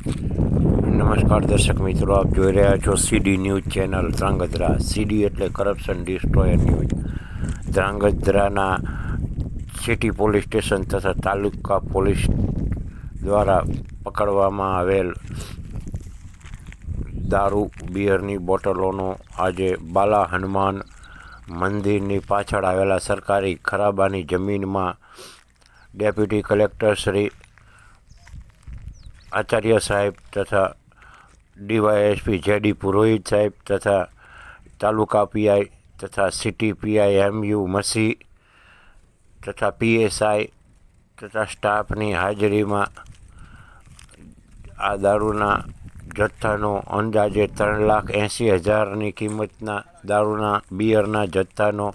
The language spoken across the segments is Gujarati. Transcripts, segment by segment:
નમસ્કાર દર્શક મિત્રો, આપ જોઈ રહ્યા છો CD news channel Dhrangadhra. CD એટલે કરપ્શન ડિસ્ટ્રોયર ન્યૂઝ ધ્રાંગધ્રાના સિટી પોલીસ સ્ટેશન તથા તાલુકા પોલીસ દ્વારા પકડવામાં આવેલ દારૂ બિયરની બોટલોનો આજે બાલા હનુમાન મંદિરની પાછળ આવેલા સરકારી ખરાબાની જમીનમાં ડેપ્યુટી કલેક્ટર શ્રી આચાર્ય સાહેબ તથા ડીવાયએસપી જેડી પુરોહિત સાહેબ તથા તાલુકા પીઆઈ તથા સિટી પીઆઈ એમયુ મસી તથા પીએસઆઈ તથા સ્ટાફની હાજરીમાં આ દારૂના જથ્થાનો અંદાજે ત્રણ લાખ એંસી હજારની કિંમતના દારૂના બિયરના જથ્થાનો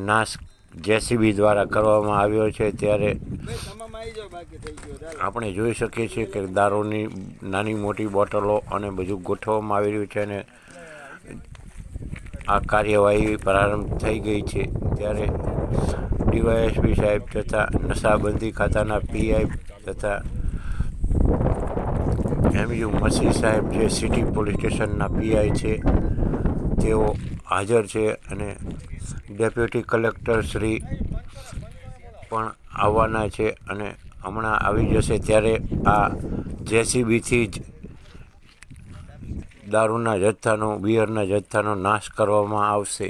નાશ જેસીબી દ્વારા કરવામાં આવ્યો છે ત્યારે આપણે જોઈ શકીએ છીએ કે દારૂની નાની મોટી બોટલો અને બધું ગોઠવવામાં આવી રહ્યું છે અને આ કાર્યવાહી પ્રારંભ થઈ ગઈ છે. ત્યારે ડીવાયએસપી સાહેબ તથા નશાબંધી ખાતાના પીઆઈ તથા એમયુ મસી સાહેબ જે સિટી પોલીસ સ્ટેશનના પીઆઈ છે તેઓ હાજર છે અને ડેપ્યુટી કલેક્ટર શ્રી પણ આવવાના છે અને હમણાં આવી જશે ત્યારે આ જેસીબીથી જ દારૂના જથ્થાનો, બિયરના જથ્થાનો નાશ કરવામાં આવશે.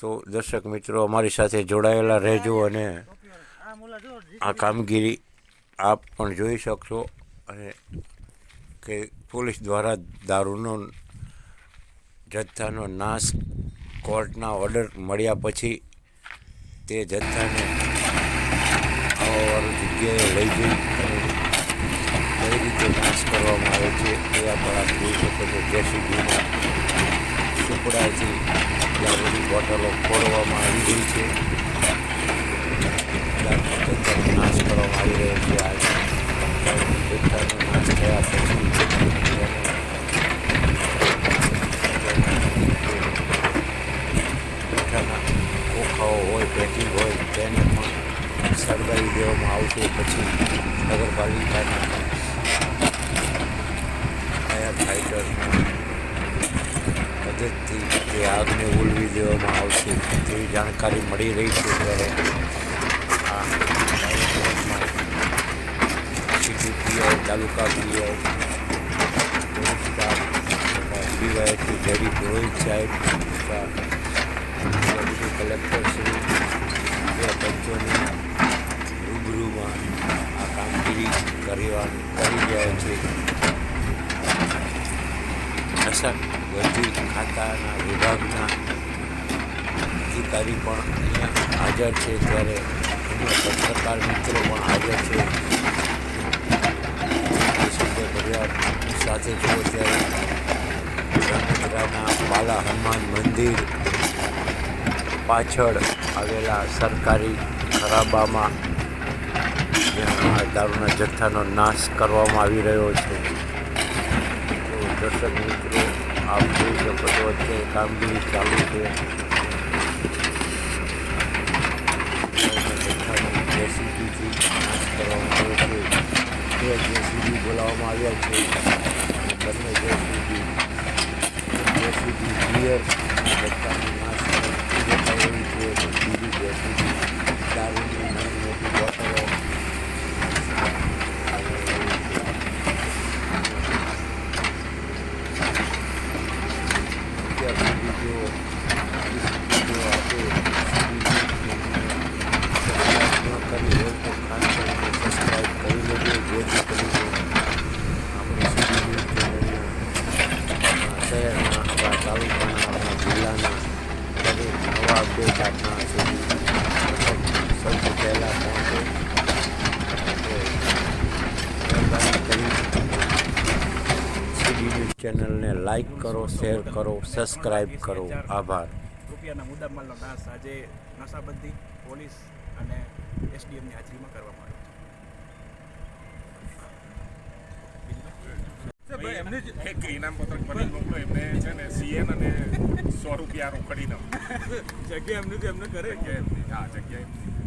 તો દર્શક મિત્રો, અમારી સાથે જોડાયેલા રહેજો અને આ કામગીરી આપ પણ જોઈ શકશો અને કે પોલીસ દ્વારા દારૂનો જથ્થાનો નાશ કોર્ટના ઓર્ડર મળ્યા પછી તે જથ્થાને આવાવાળી જગ્યાએ લઈ જઈ કઈ રીતે નાશ કરવામાં આવે છે એ પણ આપ જોઈ શકો છો જેસીબીના સુપડાથી દારૂની બોટલો ફોડવામાં આવી રહી છે. નાશ કરવામાં આવી રહ્યો છે. આ જથ્થાનો નાશ થયા પછી તેને ખોખાઓ હોય પેકિંગ હોય, તેને પણ સળગાવી દેવામાં આવશે. પછી નગરપાલિકાના ફાયર ફાઇટરના મદદથી તે આગને ઉલવી દેવામાં આવશે. તેવી જાણકારી મળી રહી છે ત્યારે તાલુકા પીઆઈ ડીવાયસપી ગરીબ રોહિત સાહેબ તથા ડેપ્યુટી કલેક્ટર શ્રી બે પંચોની રૂબરૂમાં આ કામગીરી કરવા કરી રહ્યા છે નશા બંધી ખાતાના વિભાગના અધિકારી પણ અહીંયા હાજર છે. ત્યારે પત્રકાર મિત્રો પણ હાજર છે. સંજય સાથે જુઓ ત્યારે બાલા હનુમાન મંદિર પાછળ આવેલા સરકારી ખરાબામાં દારૂના જથ્થાનો નાશ કરવામાં આવી રહ્યો છે. દર્શક મિત્રો, આપ જોઈ શકો છો અત્યારે કામગીરી ચાલુ છે. જેસીબીથી નાશ કરવામાં આવે છે બે જેસીબી બોલાવવામાં આવ્યા છે બંને જેસીબી જેસીબી બિયર જથ્થાનો નાશ દેખાઈ રહી છે અને બીજી જેસીબી દારૂની નાની મોટી બોટલો અત્યાર સુધી તેઓ તેઓ આપે સબસ્ક્રાઈબ ન કરી હોય તો ખાસ કરીને સબસ્ક્રાઈબ કરી લેજો જેથી કરીને આપણે સીડી ન્યૂઝ ચેનલના શહેરના આપણા તાલુકાના આપણા જિલ્લાના દરેક નવા અપડેટ આપણા સુધી સૌથી પહેલાં પહોંચે તો મહેરબાની કરી સીડી ન્યૂઝ ચેનલને લાઈક કરો શેર કરો સબસ્ક્રાઈબ કરો. આભાર. રૂપિયાના મુદ્દામાલનો નાશ આજે નશાબંધી પોલીસ અને એસડીએમની હાજરીમાં કરવામાં આવ્યો છે. એક ઇનામ પત્રક બની મોકલો એમને છે ને સીએન અને સો રૂપિયા રોકડીનો છે જગ્યા એમનું એમને કરે. જગ્યા એમની હા જગ્યા એમની.